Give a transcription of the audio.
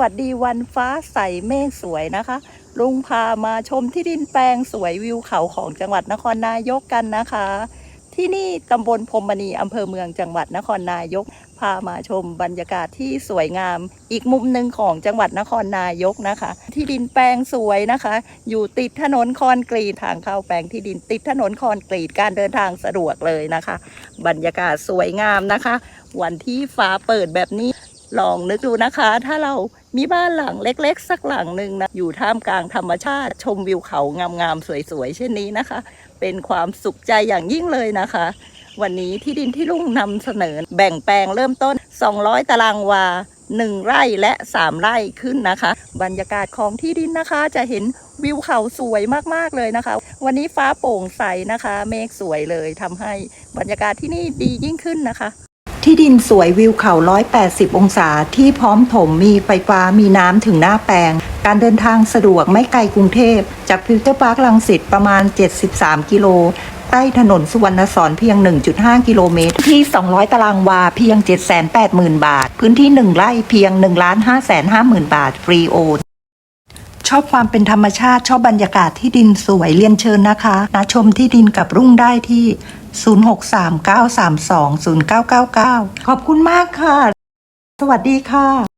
วัสดีวันฟ้าใสเมฆสวยนะคะ ลุงพามาชมที่ดินแปลงสวยวิวเขาของจังหวัดนครนายกกันนะคะ ที่นี่ตำบลพรมณีอำเภอเมืองจังหวัดนครนายก พามาชมบรรยากาศที่สวยงาม อีกมุมหนึ่งของจังหวัดนครนายกนะคะ ที่ดินแปลงสวยนะคะ อยู่ติดถนนคอนกรีตทางเข้าแปลงที่ดินติดถนนคอนกรีตการเดินทางสะดวกเลยนะคะ บรรยากาศสวยงามนะคะ วันที่ฟ้าเปิดแบบนี้ ลองนึกดูนะคะ ถ้าเรามีบ้านหลังเล็ก ๆ สักหลังหนึ่งนะอยู่ท่ามกลางธรรมชาติ ชมวิวเขางามๆสวยๆเช่นนี้นะคะ เป็นความสุขใจอย่างยิ่งเลยนะคะ วันนี้ที่ดินที่ลุงนำเสนอ แบ่งแปลงเริ่มต้น 200 ตารางวา 1 ไร่และ 3 ไร่ขึ้นนะคะ บรรยากาศของที่ดินนะคะจะเห็นวิวเขาสวยมากๆเลยนะคะ วันนี้ฟ้าโปร่งใสนะคะ เมฆสวยเลยทำให้บรรยากาศที่นี่ดียิ่งขึ้นนะคะ ที่ดินสวยวิวเขา 180 องศา ที่พร้อมถมมีไฟฟ้ามีน้ำถึงหน้าแปลง การเดินทางสะดวกไม่ไกลกรุงเทพ จากฟิวเจอร์พาร์คลังสิตประมาณ 73 กิโลใต้ถนนสุวรรณสอนเพียง 1.5 กิโลเมตร ที่ 200 ตารางวา เพียง 780,000 บาท พื้นที่ 1 ไร่เพียง 1 550,000 บาท ฟรีโอนชอบความเป็นธรรมชาติ ชอบบรรยากาศที่ดินสวยเรียนเชิญนะคะนาชมที่ดินกับรุ่งได้ที่ 0639320999 ขอบคุณมากค่ะ สวัสดีค่ะ